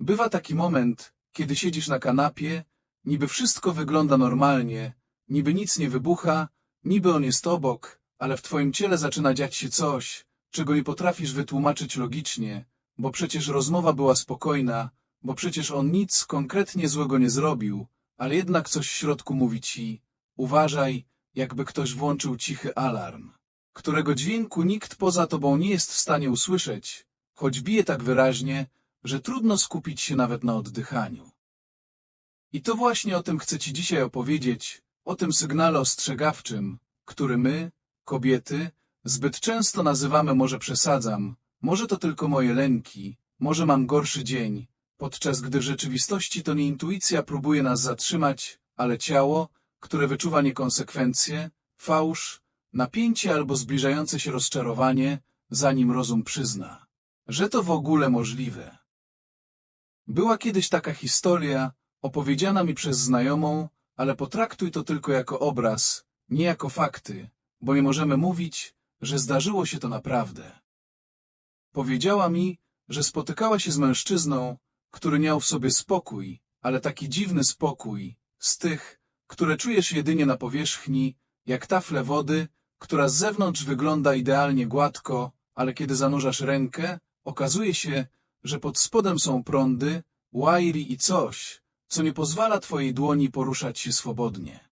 Bywa taki moment, kiedy siedzisz na kanapie, niby wszystko wygląda normalnie, niby nic nie wybucha, niby on jest obok, ale w twoim ciele zaczyna dziać się coś, czego nie potrafisz wytłumaczyć logicznie, bo przecież rozmowa była spokojna, bo przecież on nic konkretnie złego nie zrobił, ale jednak coś w środku mówi ci, uważaj, jakby ktoś włączył cichy alarm, którego dźwięku nikt poza tobą nie jest w stanie usłyszeć, choć bije tak wyraźnie, że trudno skupić się nawet na oddychaniu. I to właśnie o tym chcę Ci dzisiaj opowiedzieć, o tym sygnale ostrzegawczym, który my, kobiety, zbyt często nazywamy może przesadzam, może to tylko moje lęki, może mam gorszy dzień, podczas gdy w rzeczywistości to nie intuicja próbuje nas zatrzymać, ale ciało, które wyczuwa niekonsekwencje, fałsz, napięcie albo zbliżające się rozczarowanie, zanim rozum przyzna, że to w ogóle możliwe. Była kiedyś taka historia, opowiedziana mi przez znajomą, ale potraktuj to tylko jako obraz, nie jako fakty, bo nie możemy mówić, że zdarzyło się to naprawdę. Powiedziała mi, że spotykała się z mężczyzną, który miał w sobie spokój, ale taki dziwny spokój, z tych, które czujesz jedynie na powierzchni, jak tafle wody, która z zewnątrz wygląda idealnie gładko, ale kiedy zanurzasz rękę, okazuje się, że pod spodem są prądy, łajri i coś, co nie pozwala twojej dłoni poruszać się swobodnie.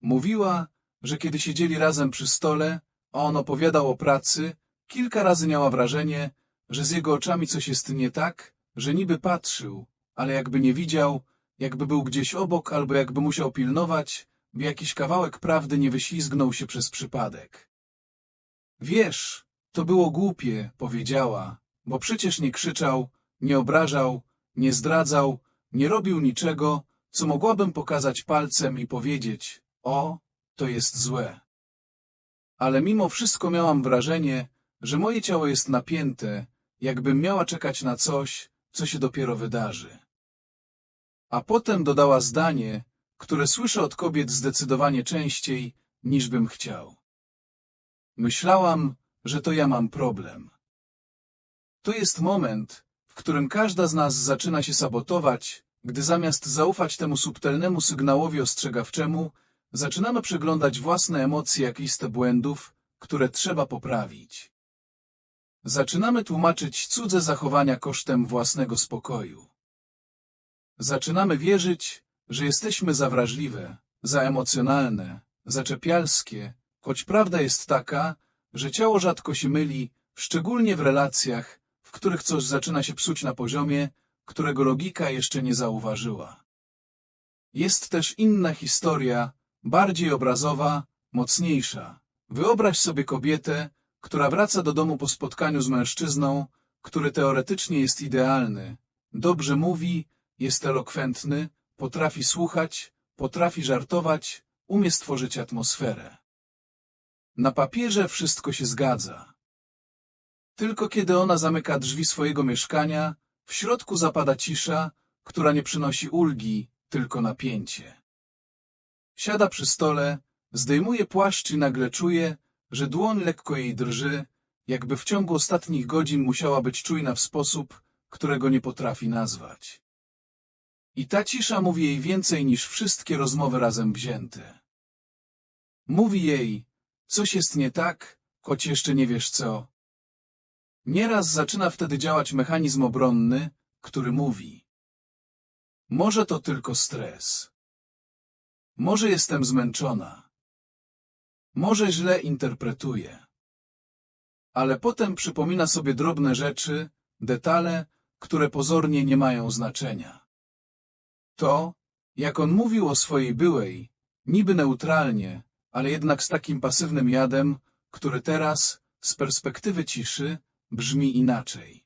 Mówiła, że kiedy siedzieli razem przy stole, a on opowiadał o pracy, kilka razy miała wrażenie, że z jego oczami coś jest nie tak, że niby patrzył, ale jakby nie widział, jakby był gdzieś obok albo jakby musiał pilnować, by jakiś kawałek prawdy nie wyślizgnął się przez przypadek. Wiesz, to było głupie, powiedziała, bo przecież nie krzyczał, nie obrażał, nie zdradzał, nie robił niczego, co mogłabym pokazać palcem i powiedzieć, o, to jest złe. Ale mimo wszystko miałam wrażenie, że moje ciało jest napięte, jakbym miała czekać na coś, co się dopiero wydarzy. A potem dodała zdanie, które słyszę od kobiet zdecydowanie częściej, niż bym chciał. Myślałam, że to ja mam problem. To jest moment, w którym każda z nas zaczyna się sabotować, gdy zamiast zaufać temu subtelnemu sygnałowi ostrzegawczemu, zaczynamy przeglądać własne emocje jak listę błędów, które trzeba poprawić. Zaczynamy tłumaczyć cudze zachowania kosztem własnego spokoju. Zaczynamy wierzyć, że jesteśmy za wrażliwe, za emocjonalne, zaczepialskie, choć prawda jest taka, że ciało rzadko się myli, szczególnie w relacjach, w których coś zaczyna się psuć na poziomie, którego logika jeszcze nie zauważyła. Jest też inna historia, bardziej obrazowa, mocniejsza. Wyobraź sobie kobietę, która wraca do domu po spotkaniu z mężczyzną, który teoretycznie jest idealny, dobrze mówi, jest elokwentny, potrafi słuchać, potrafi żartować, umie stworzyć atmosferę. Na papierze wszystko się zgadza. Tylko kiedy ona zamyka drzwi swojego mieszkania, w środku zapada cisza, która nie przynosi ulgi, tylko napięcie. Siada przy stole, zdejmuje płaszcz i nagle czuje, że dłoń lekko jej drży, jakby w ciągu ostatnich godzin musiała być czujna w sposób, którego nie potrafi nazwać. I ta cisza mówi jej więcej niż wszystkie rozmowy razem wzięte. Mówi jej, coś jest nie tak, choć jeszcze nie wiesz co. Nieraz zaczyna wtedy działać mechanizm obronny, który mówi. Może to tylko stres. Może jestem zmęczona. Może źle interpretuję. Ale potem przypomina sobie drobne rzeczy, detale, które pozornie nie mają znaczenia. To, jak on mówił o swojej byłej, niby neutralnie, ale jednak z takim pasywnym jadem, który teraz, z perspektywy ciszy, brzmi inaczej.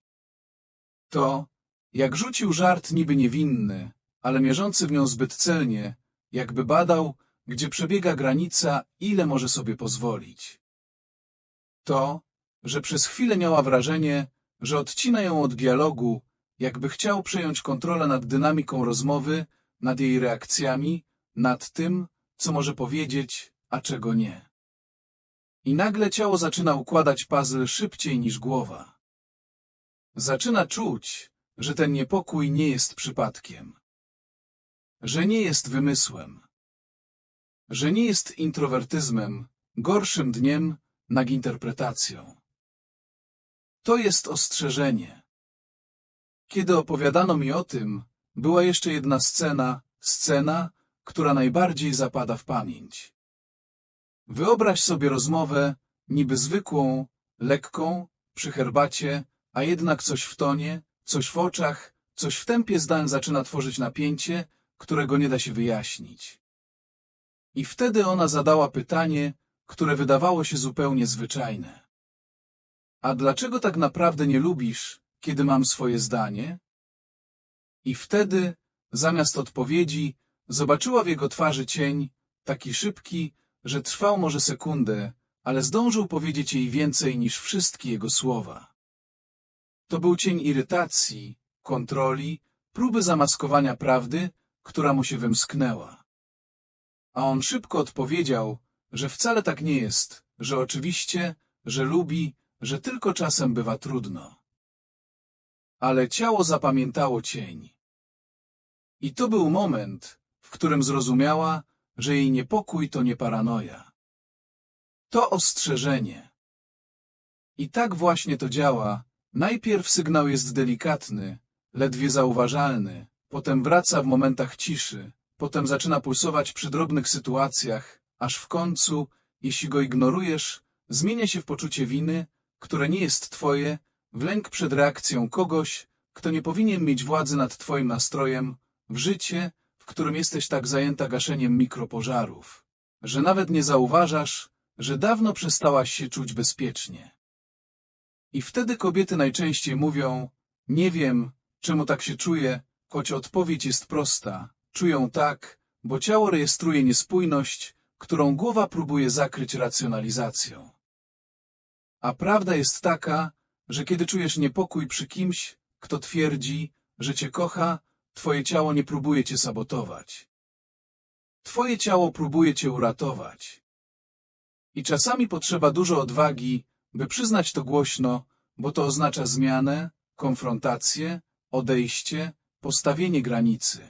To, jak rzucił żart niby niewinny, ale mierzący w nią zbyt celnie, jakby badał, gdzie przebiega granica, ile może sobie pozwolić. To, że przez chwilę miała wrażenie, że odcina ją od dialogu, jakby chciał przejąć kontrolę nad dynamiką rozmowy, nad jej reakcjami, nad tym, co może powiedzieć, a czego nie. I nagle ciało zaczyna układać puzzle szybciej niż głowa. Zaczyna czuć, że ten niepokój nie jest przypadkiem. Że nie jest wymysłem. Że nie jest introwertyzmem, gorszym dniem, naginterpretacją. To jest ostrzeżenie. Kiedy opowiadano mi o tym, była jeszcze jedna scena, scena, która najbardziej zapada w pamięć. Wyobraź sobie rozmowę, niby zwykłą, lekką, przy herbacie, a jednak coś w tonie, coś w oczach, coś w tempie zdań zaczyna tworzyć napięcie, którego nie da się wyjaśnić. I wtedy ona zadała pytanie, które wydawało się zupełnie zwyczajne. A dlaczego tak naprawdę nie lubisz, kiedy mam swoje zdanie? I wtedy, zamiast odpowiedzi, zobaczyła w jego twarzy cień, taki szybki, że trwał może sekundę, ale zdążył powiedzieć jej więcej niż wszystkie jego słowa. To był cień irytacji, kontroli, próby zamaskowania prawdy, która mu się wymsknęła. A on szybko odpowiedział, że wcale tak nie jest, że oczywiście, że lubi, że tylko czasem bywa trudno. Ale ciało zapamiętało cień. I to był moment, w którym zrozumiała, że jej niepokój to nie paranoja. To ostrzeżenie. I tak właśnie to działa. Najpierw sygnał jest delikatny, ledwie zauważalny, potem wraca w momentach ciszy, potem zaczyna pulsować przy drobnych sytuacjach, aż w końcu, jeśli go ignorujesz, zmienia się w poczucie winy, które nie jest twoje, w lęk przed reakcją kogoś, kto nie powinien mieć władzy nad twoim nastrojem, w życie, w którym jesteś tak zajęta gaszeniem mikropożarów, że nawet nie zauważasz, że dawno przestałaś się czuć bezpiecznie. I wtedy kobiety najczęściej mówią, nie wiem, czemu tak się czuję, choć odpowiedź jest prosta, czują tak, bo ciało rejestruje niespójność, którą głowa próbuje zakryć racjonalizacją. A prawda jest taka, że kiedy czujesz niepokój przy kimś, kto twierdzi, że cię kocha, twoje ciało nie próbuje cię sabotować. Twoje ciało próbuje cię uratować. I czasami potrzeba dużo odwagi, by przyznać to głośno, bo to oznacza zmianę, konfrontację, odejście, postawienie granicy.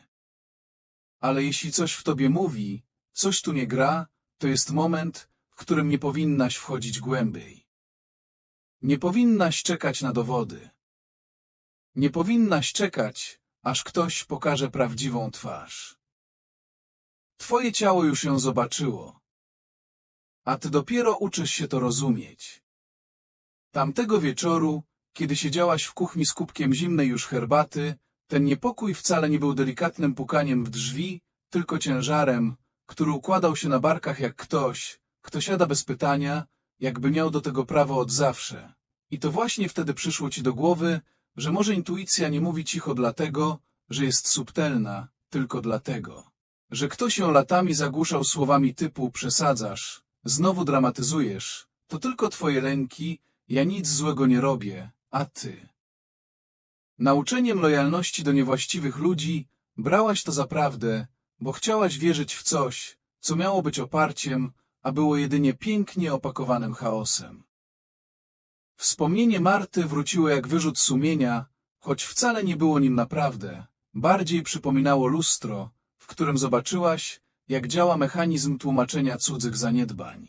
Ale jeśli coś w tobie mówi, coś tu nie gra, to jest moment, w którym nie powinnaś wchodzić głębiej. Nie powinnaś czekać na dowody. Nie powinnaś czekać, aż ktoś pokaże prawdziwą twarz. Twoje ciało już ją zobaczyło. A ty dopiero uczysz się to rozumieć. Tamtego wieczoru, kiedy siedziałaś w kuchni z kubkiem zimnej już herbaty, ten niepokój wcale nie był delikatnym pukaniem w drzwi, tylko ciężarem, który układał się na barkach jak ktoś, kto siada bez pytania, jakby miał do tego prawo od zawsze. I to właśnie wtedy przyszło ci do głowy, że może intuicja nie mówi cicho dlatego, że jest subtelna, tylko dlatego, że ktoś ją latami zagłuszał słowami typu przesadzasz, znowu dramatyzujesz, to tylko twoje lęki, ja nic złego nie robię, a ty. Nauczeniem lojalności do niewłaściwych ludzi brałaś to za prawdę, bo chciałaś wierzyć w coś, co miało być oparciem, a było jedynie pięknie opakowanym chaosem. Wspomnienie Marty wróciło jak wyrzut sumienia, choć wcale nie było nim naprawdę. Bardziej przypominało lustro, w którym zobaczyłaś, jak działa mechanizm tłumaczenia cudzych zaniedbań.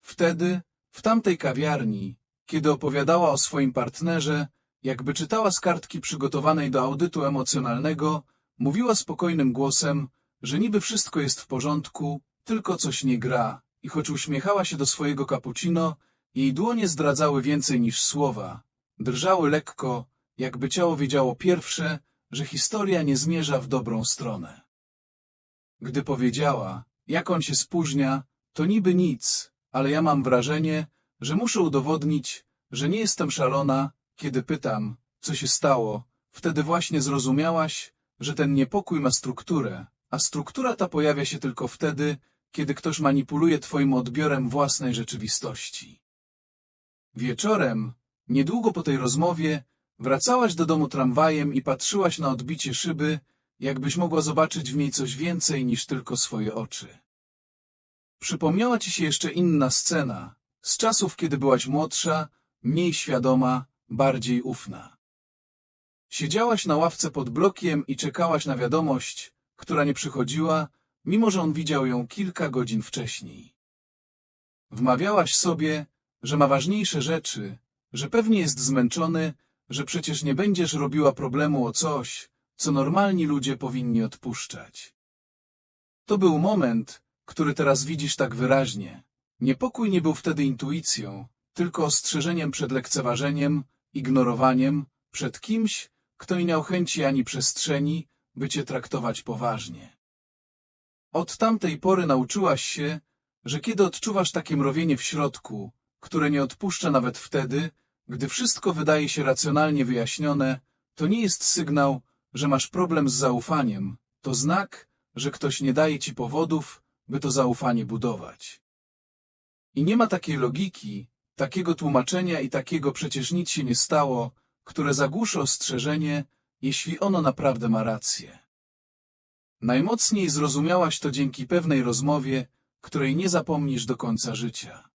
Wtedy, w tamtej kawiarni, kiedy opowiadała o swoim partnerze, jakby czytała z kartki przygotowanej do audytu emocjonalnego, mówiła spokojnym głosem, że niby wszystko jest w porządku, tylko coś nie gra, i choć uśmiechała się do swojego cappuccino, jej dłonie zdradzały więcej niż słowa. Drżały lekko, jakby ciało wiedziało pierwsze, że historia nie zmierza w dobrą stronę. Gdy powiedziała, jak on się spóźnia, to niby nic, ale ja mam wrażenie, że muszę udowodnić, że nie jestem szalona, kiedy pytam, co się stało, wtedy właśnie zrozumiałaś, że ten niepokój ma strukturę, a struktura ta pojawia się tylko wtedy, kiedy ktoś manipuluje twoim odbiorem własnej rzeczywistości. Wieczorem, niedługo po tej rozmowie, wracałaś do domu tramwajem i patrzyłaś na odbicie szyby, jakbyś mogła zobaczyć w niej coś więcej niż tylko swoje oczy. Przypomniała ci się jeszcze inna scena, z czasów, kiedy byłaś młodsza, mniej świadoma, bardziej ufna. Siedziałaś na ławce pod blokiem i czekałaś na wiadomość, która nie przychodziła, mimo że on widział ją kilka godzin wcześniej. Wmawiałaś sobie, że ma ważniejsze rzeczy, że pewnie jest zmęczony, że przecież nie będziesz robiła problemu o coś, co normalni ludzie powinni odpuszczać. To był moment, który teraz widzisz tak wyraźnie. Niepokój nie był wtedy intuicją, tylko ostrzeżeniem przed lekceważeniem, ignorowaniem, przed kimś, kto nie miał chęci ani przestrzeni, by cię traktować poważnie. Od tamtej pory nauczyłaś się, że kiedy odczuwasz takie mrowienie w środku, które nie odpuszcza nawet wtedy, gdy wszystko wydaje się racjonalnie wyjaśnione, to nie jest sygnał, że masz problem z zaufaniem, to znak, że ktoś nie daje ci powodów, by to zaufanie budować. I nie ma takiej logiki, takiego tłumaczenia i takiego przecież nic się nie stało, które zagłuszy ostrzeżenie, jeśli ono naprawdę ma rację. Najmocniej zrozumiałaś to dzięki pewnej rozmowie, której nie zapomnisz do końca życia.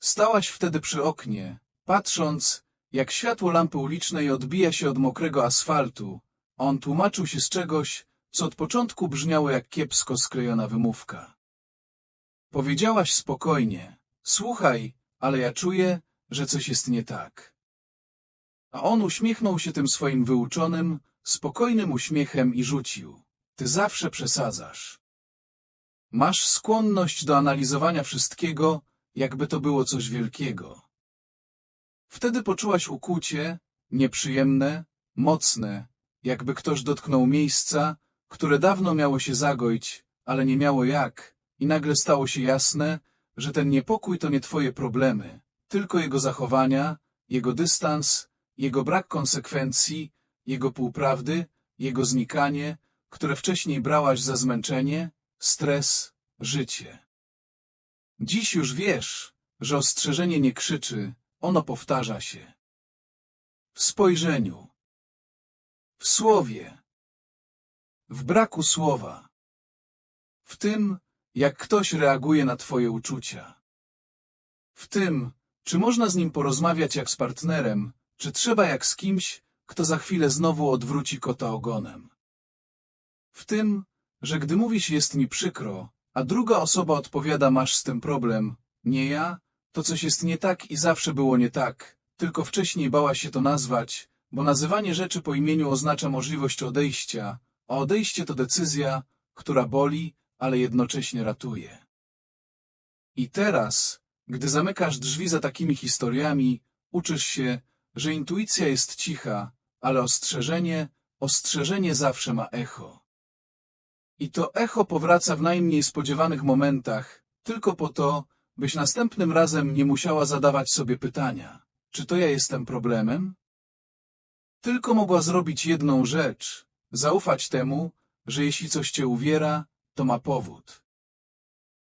Stałaś wtedy przy oknie, patrząc, jak światło lampy ulicznej odbija się od mokrego asfaltu. On tłumaczył się z czegoś, co od początku brzmiało jak kiepsko sklejona wymówka. Powiedziałaś spokojnie, słuchaj, ale ja czuję, że coś jest nie tak. A on uśmiechnął się tym swoim wyuczonym, spokojnym uśmiechem i rzucił. Ty zawsze przesadzasz. Masz skłonność do analizowania wszystkiego, jakby to było coś wielkiego. Wtedy poczułaś ukłucie, nieprzyjemne, mocne, jakby ktoś dotknął miejsca, które dawno miało się zagoić, ale nie miało jak, i nagle stało się jasne, że ten niepokój to nie twoje problemy, tylko jego zachowania, jego dystans, jego brak konsekwencji, jego półprawdy, jego znikanie, które wcześniej brałaś za zmęczenie, stres, życie. Dziś już wiesz, że ostrzeżenie nie krzyczy, ono powtarza się. W spojrzeniu. W słowie. W braku słowa. W tym, jak ktoś reaguje na twoje uczucia. W tym, czy można z nim porozmawiać jak z partnerem, czy trzeba jak z kimś, kto za chwilę znowu odwróci kota ogonem. W tym, że gdy mówisz jest mi przykro, a druga osoba odpowiada masz z tym problem, nie ja, to coś jest nie tak i zawsze było nie tak, tylko wcześniej bała się to nazwać, bo nazywanie rzeczy po imieniu oznacza możliwość odejścia, a odejście to decyzja, która boli, ale jednocześnie ratuje. I teraz, gdy zamykasz drzwi za takimi historiami, uczysz się, że intuicja jest cicha, ale ostrzeżenie, ostrzeżenie zawsze ma echo. I to echo powraca w najmniej spodziewanych momentach, tylko po to, byś następnym razem nie musiała zadawać sobie pytania, czy to ja jestem problemem? Tylko mogła zrobić jedną rzecz, zaufać temu, że jeśli coś cię uwiera, to ma powód.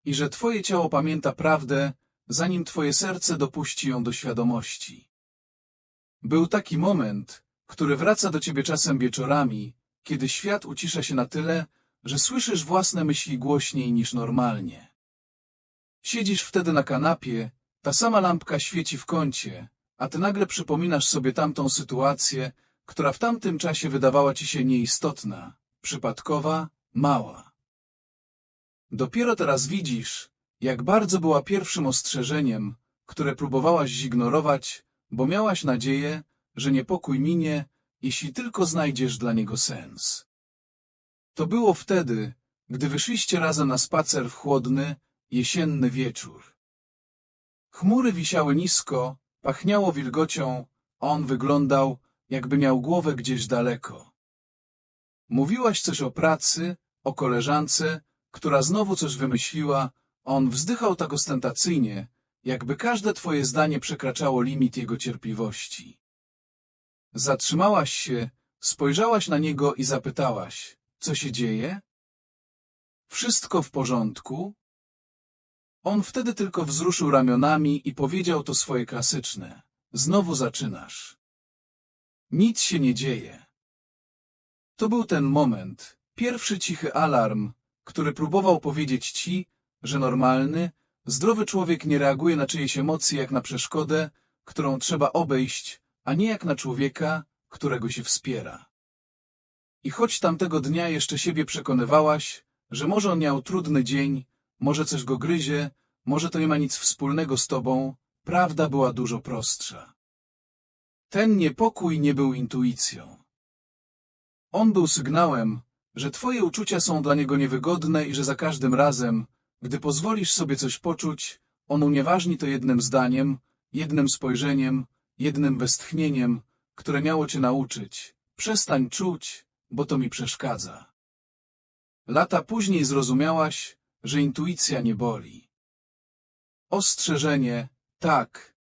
I że twoje ciało pamięta prawdę, zanim twoje serce dopuści ją do świadomości. Był taki moment, który wraca do ciebie czasem wieczorami, kiedy świat ucisza się na tyle, że słyszysz własne myśli głośniej niż normalnie. Siedzisz wtedy na kanapie, ta sama lampka świeci w kącie, a ty nagle przypominasz sobie tamtą sytuację, która w tamtym czasie wydawała ci się nieistotna, przypadkowa, mała. Dopiero teraz widzisz, jak bardzo była pierwszym ostrzeżeniem, które próbowałaś zignorować, bo miałaś nadzieję, że niepokój minie, jeśli tylko znajdziesz dla niego sens. To było wtedy, gdy wyszliście razem na spacer w chłodny, jesienny wieczór. Chmury wisiały nisko, pachniało wilgocią, on wyglądał, jakby miał głowę gdzieś daleko. Mówiłaś coś o pracy, o koleżance, która znowu coś wymyśliła, on wzdychał tak ostentacyjnie, jakby każde twoje zdanie przekraczało limit jego cierpliwości. Zatrzymałaś się, spojrzałaś na niego i zapytałaś, co się dzieje? Wszystko w porządku? On wtedy tylko wzruszył ramionami i powiedział to swoje klasyczne. Znowu zaczynasz. Nic się nie dzieje. To był ten moment, pierwszy cichy alarm, który próbował powiedzieć ci, że normalny, zdrowy człowiek nie reaguje na czyjeś emocje jak na przeszkodę, którą trzeba obejść, a nie jak na człowieka, którego się wspiera. I choć tamtego dnia jeszcze siebie przekonywałaś, że może on miał trudny dzień, może coś go gryzie, może to nie ma nic wspólnego z tobą, prawda była dużo prostsza. Ten niepokój nie był intuicją. On był sygnałem, że twoje uczucia są dla niego niewygodne i że za każdym razem, gdy pozwolisz sobie coś poczuć, on unieważni to jednym zdaniem, jednym spojrzeniem, jednym westchnieniem, które miało cię nauczyć. Przestań czuć, bo to mi przeszkadza. Lata później zrozumiałaś, że intuicja nie boli. Ostrzeżenie, tak.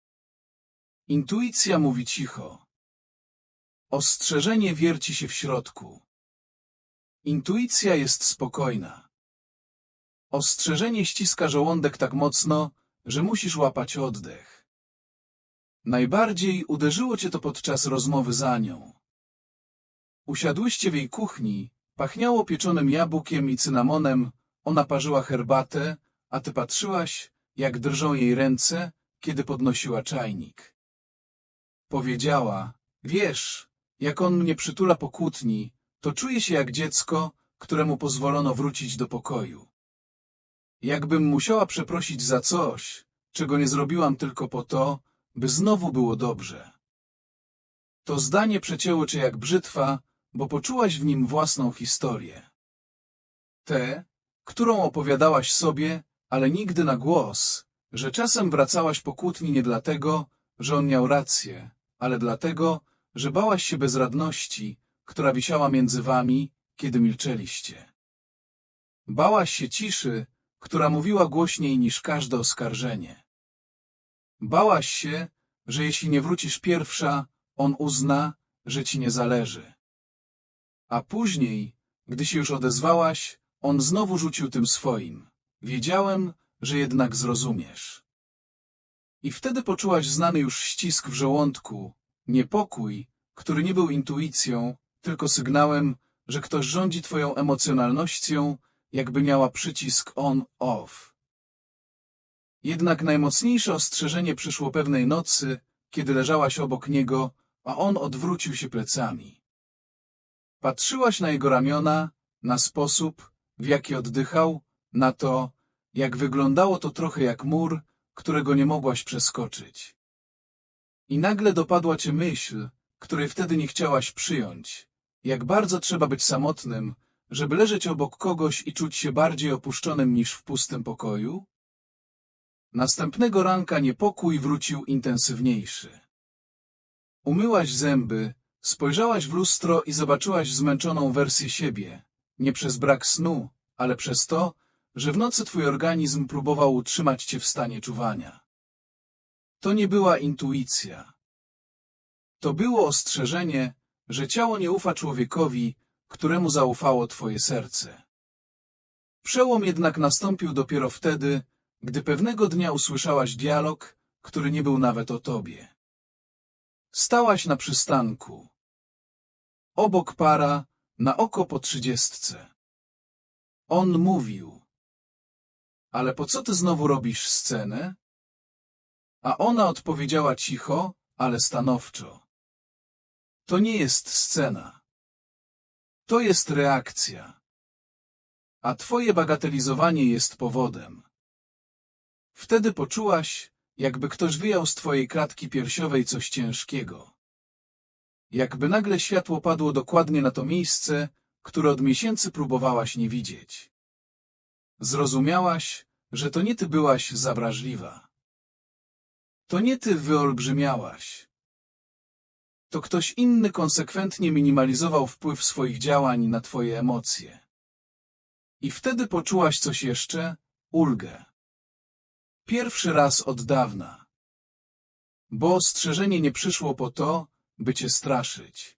Intuicja mówi cicho. Ostrzeżenie wierci się w środku. Intuicja jest spokojna. Ostrzeżenie ściska żołądek tak mocno, że musisz łapać oddech. Najbardziej uderzyło cię to podczas rozmowy za nią. Usiadłyście w jej kuchni, pachniało pieczonym jabłkiem i cynamonem, ona parzyła herbatę, a ty patrzyłaś, jak drżą jej ręce, kiedy podnosiła czajnik. Powiedziała, wiesz, jak on mnie przytula po kłótni, to czuję się jak dziecko, któremu pozwolono wrócić do pokoju. Jakbym musiała przeprosić za coś, czego nie zrobiłam tylko po to, by znowu było dobrze. To zdanie przecięło cię jak brzytwa, bo poczułaś w nim własną historię. Tę, którą opowiadałaś sobie, ale nigdy na głos, że czasem wracałaś po kłótni nie dlatego, że on miał rację, ale dlatego, że bałaś się bezradności, która wisiała między wami, kiedy milczeliście. Bałaś się ciszy, która mówiła głośniej niż każde oskarżenie. Bałaś się, że jeśli nie wrócisz pierwsza, on uzna, że ci nie zależy. A później, gdy się już odezwałaś, on znowu rzucił tym swoim. Wiedziałem, że jednak zrozumiesz. I wtedy poczułaś znany już ścisk w żołądku, niepokój, który nie był intuicją, tylko sygnałem, że ktoś rządzi twoją emocjonalnością, jakby miała przycisk on-off. Jednak najmocniejsze ostrzeżenie przyszło pewnej nocy, kiedy leżałaś obok niego, a on odwrócił się plecami. Patrzyłaś na jego ramiona, na sposób, w jaki oddychał, na to, jak wyglądało to trochę jak mur, którego nie mogłaś przeskoczyć. I nagle dopadła cię myśl, której wtedy nie chciałaś przyjąć. Jak bardzo trzeba być samotnym, żeby leżeć obok kogoś i czuć się bardziej opuszczonym niż w pustym pokoju? Następnego ranka niepokój wrócił intensywniejszy. Umyłaś zęby, spojrzałaś w lustro i zobaczyłaś zmęczoną wersję siebie. Nie przez brak snu, ale przez to, że w nocy twój organizm próbował utrzymać cię w stanie czuwania. To nie była intuicja. To było ostrzeżenie, że ciało nie ufa człowiekowi, któremu zaufało twoje serce. Przełom jednak nastąpił dopiero wtedy, gdy pewnego dnia usłyszałaś dialog, który nie był nawet o tobie. Stałaś na przystanku. Obok para, na oko po trzydziestce. On mówił. Ale po co ty znowu robisz scenę? A ona odpowiedziała cicho, ale stanowczo. To nie jest scena. To jest reakcja. A twoje bagatelizowanie jest powodem. Wtedy poczułaś, jakby ktoś wyjął z twojej klatki piersiowej coś ciężkiego. Jakby nagle światło padło dokładnie na to miejsce, które od miesięcy próbowałaś nie widzieć. Zrozumiałaś, że to nie ty byłaś zawrażliwa. To nie ty wyolbrzymiałaś. To ktoś inny konsekwentnie minimalizował wpływ swoich działań na twoje emocje. I wtedy poczułaś coś jeszcze? Ulgę. Pierwszy raz od dawna. Bo ostrzeżenie nie przyszło po to, by cię straszyć.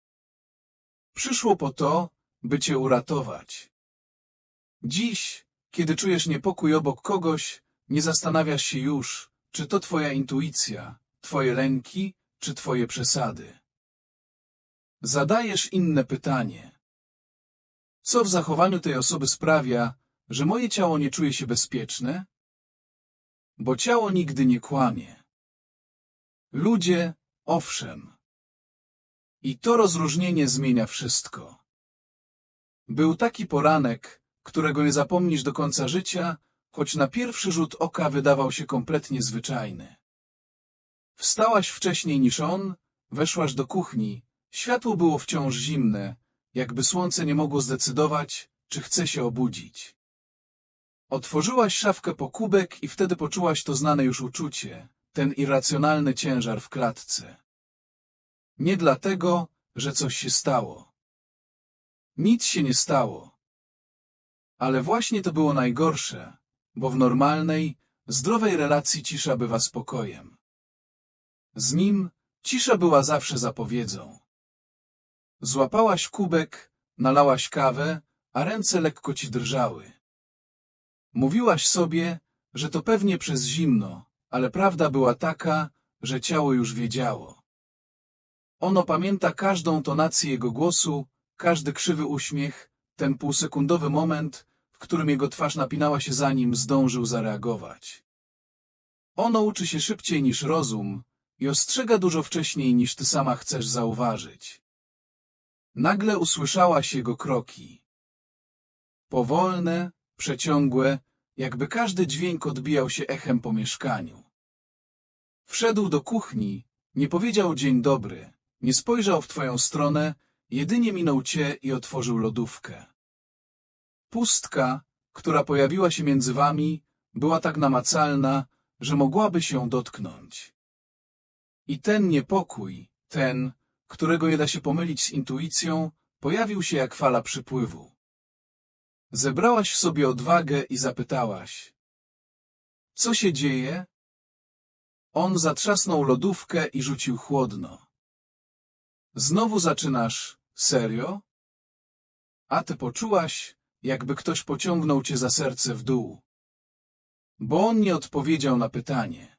Przyszło po to, by cię uratować. Dziś, kiedy czujesz niepokój obok kogoś, nie zastanawiasz się już, czy to twoja intuicja, twoje lęki, czy twoje przesady. Zadajesz inne pytanie. Co w zachowaniu tej osoby sprawia, że moje ciało nie czuje się bezpieczne? Bo ciało nigdy nie kłamie. Ludzie, owszem. I to rozróżnienie zmienia wszystko. Był taki poranek, którego nie zapomnisz do końca życia, choć na pierwszy rzut oka wydawał się kompletnie zwyczajny. Wstałaś wcześniej niż on, weszłaś do kuchni, światło było wciąż zimne, jakby słońce nie mogło zdecydować, czy chce się obudzić. Otworzyłaś szafkę po kubek i wtedy poczułaś to znane już uczucie, ten irracjonalny ciężar w klatce. Nie dlatego, że coś się stało. Nic się nie stało. Ale właśnie to było najgorsze, bo w normalnej, zdrowej relacji cisza bywa spokojem. Z nim cisza była zawsze zapowiedzą. Złapałaś kubek, nalałaś kawę, a ręce lekko ci drżały. Mówiłaś sobie, że to pewnie przez zimno, ale prawda była taka, że ciało już wiedziało. Ono pamięta każdą tonację jego głosu, każdy krzywy uśmiech, ten półsekundowy moment, w którym jego twarz napinała się zanim zdążył zareagować. Ono uczy się szybciej niż rozum i ostrzega dużo wcześniej niż ty sama chcesz zauważyć. Nagle usłyszałaś jego kroki. Powolne, przeciągłe, jakby każdy dźwięk odbijał się echem po mieszkaniu. Wszedł do kuchni, nie powiedział dzień dobry, nie spojrzał w twoją stronę, jedynie minął cię i otworzył lodówkę. Pustka, która pojawiła się między wami, była tak namacalna, że mogłaby się dotknąć. I ten niepokój, ten, którego nie da się pomylić z intuicją, pojawił się jak fala przypływu. Zebrałaś w sobie odwagę i zapytałaś. Co się dzieje? On zatrzasnął lodówkę i rzucił chłodno. Znowu zaczynasz, serio? A ty poczułaś, jakby ktoś pociągnął cię za serce w dół. Bo on nie odpowiedział na pytanie.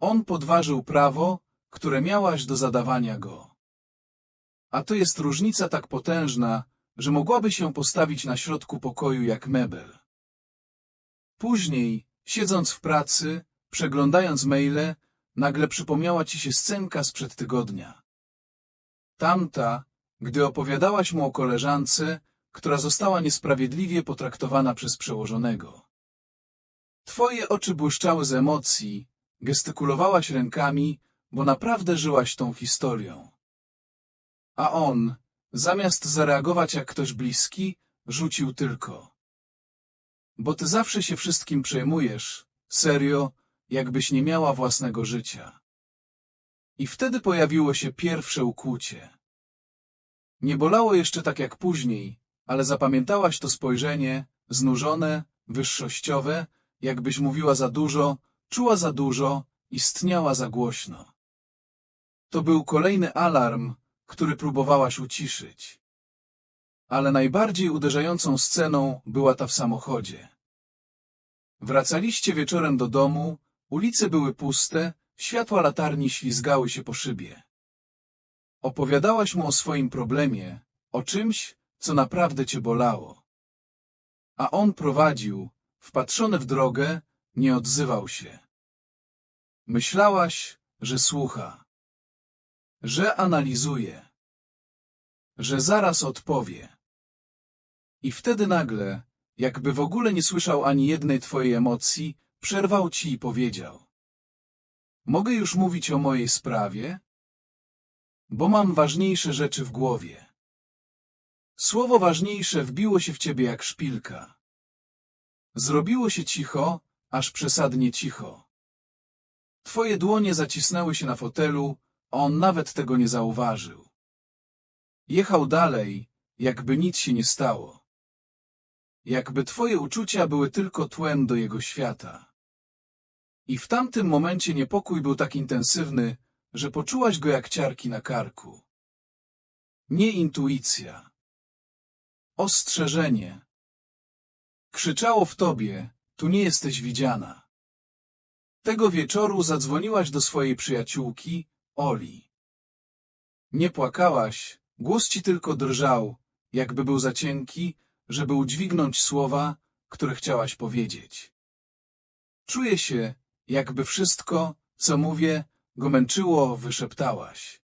On podważył prawo, które miałaś do zadawania go. A to jest różnica tak potężna, że mogłaby się postawić na środku pokoju jak mebel. Później, siedząc w pracy, przeglądając maile, nagle przypomniała ci się scenka sprzed tygodnia. Tamta, gdy opowiadałaś mu o koleżance, która została niesprawiedliwie potraktowana przez przełożonego. Twoje oczy błyszczały z emocji, gestykulowałaś rękami, bo naprawdę żyłaś tą historią. A on, zamiast zareagować jak ktoś bliski, rzucił tylko. Bo ty zawsze się wszystkim przejmujesz, serio, jakbyś nie miała własnego życia. I wtedy pojawiło się pierwsze ukłucie. Nie bolało jeszcze tak jak później, ale zapamiętałaś to spojrzenie, znużone, wyższościowe, jakbyś mówiła za dużo, czuła za dużo, istniała za głośno. To był kolejny alarm, który próbowałaś uciszyć. Ale najbardziej uderzającą sceną była ta w samochodzie. Wracaliście wieczorem do domu, ulice były puste, światła latarni ślizgały się po szybie. Opowiadałaś mu o swoim problemie, o czymś, co naprawdę cię bolało. A on prowadził, wpatrzony w drogę, nie odzywał się. Myślałaś, że słucha, że analizuje, że zaraz odpowie. I wtedy nagle, jakby w ogóle nie słyszał ani jednej twojej emocji, przerwał ci i powiedział. Mogę już mówić o mojej sprawie? Bo mam ważniejsze rzeczy w głowie. Słowo ważniejsze wbiło się w ciebie jak szpilka. Zrobiło się cicho, aż przesadnie cicho. Twoje dłonie zacisnęły się na fotelu, a on nawet tego nie zauważył. Jechał dalej, jakby nic się nie stało. Jakby twoje uczucia były tylko tłem do jego świata. I w tamtym momencie niepokój był tak intensywny, że poczułaś go jak ciarki na karku. Nie intuicja. Ostrzeżenie. Krzyczało w tobie, tu nie jesteś widziana. Tego wieczoru zadzwoniłaś do swojej przyjaciółki, Oli. Nie płakałaś, głos ci tylko drżał, jakby był za cienki, żeby udźwignąć słowa, które chciałaś powiedzieć. Czuję się, jakby wszystko, co mówię, go męczyło, wyszeptałaś.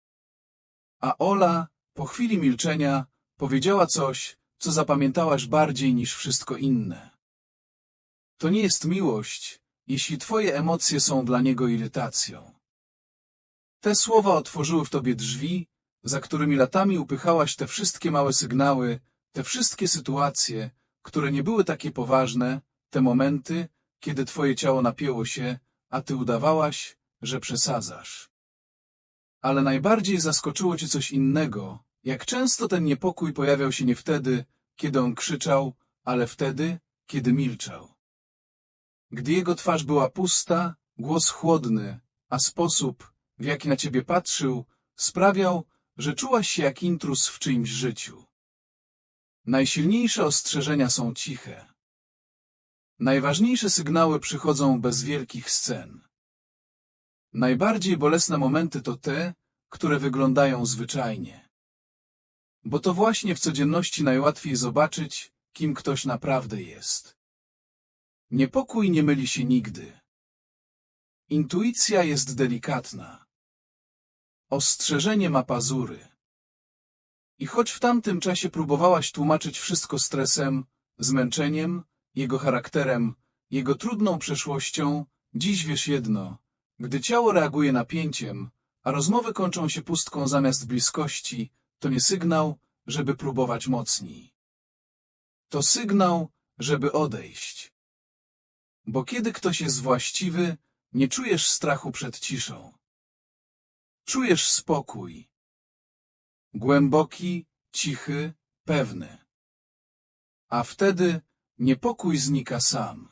A Ola, po chwili milczenia, powiedziała coś, co zapamiętałaś bardziej niż wszystko inne. To nie jest miłość, jeśli twoje emocje są dla niego irytacją. Te słowa otworzyły w tobie drzwi, za którymi latami upychałaś te wszystkie małe sygnały, te wszystkie sytuacje, które nie były takie poważne, te momenty, kiedy twoje ciało napięło się, a ty udawałaś, że przesadzasz. Ale najbardziej zaskoczyło cię coś innego, jak często ten niepokój pojawiał się nie wtedy, kiedy on krzyczał, ale wtedy, kiedy milczał. Gdy jego twarz była pusta, głos chłodny, a sposób, w jaki na ciebie patrzył, sprawiał, że czułaś się jak intrus w czyimś życiu. Najsilniejsze ostrzeżenia są ciche. Najważniejsze sygnały przychodzą bez wielkich scen. Najbardziej bolesne momenty to te, które wyglądają zwyczajnie. Bo to właśnie w codzienności najłatwiej zobaczyć, kim ktoś naprawdę jest. Niepokój nie myli się nigdy. Intuicja jest delikatna. Ostrzeżenie ma pazury. I choć w tamtym czasie próbowałaś tłumaczyć wszystko stresem, zmęczeniem, jego charakterem, jego trudną przeszłością, dziś wiesz jedno. Gdy ciało reaguje napięciem, a rozmowy kończą się pustką zamiast bliskości, to nie sygnał, żeby próbować mocniej. To sygnał, żeby odejść. Bo kiedy ktoś jest właściwy, nie czujesz strachu przed ciszą. Czujesz spokój. Głęboki, cichy, pewny. A wtedy niepokój znika sam.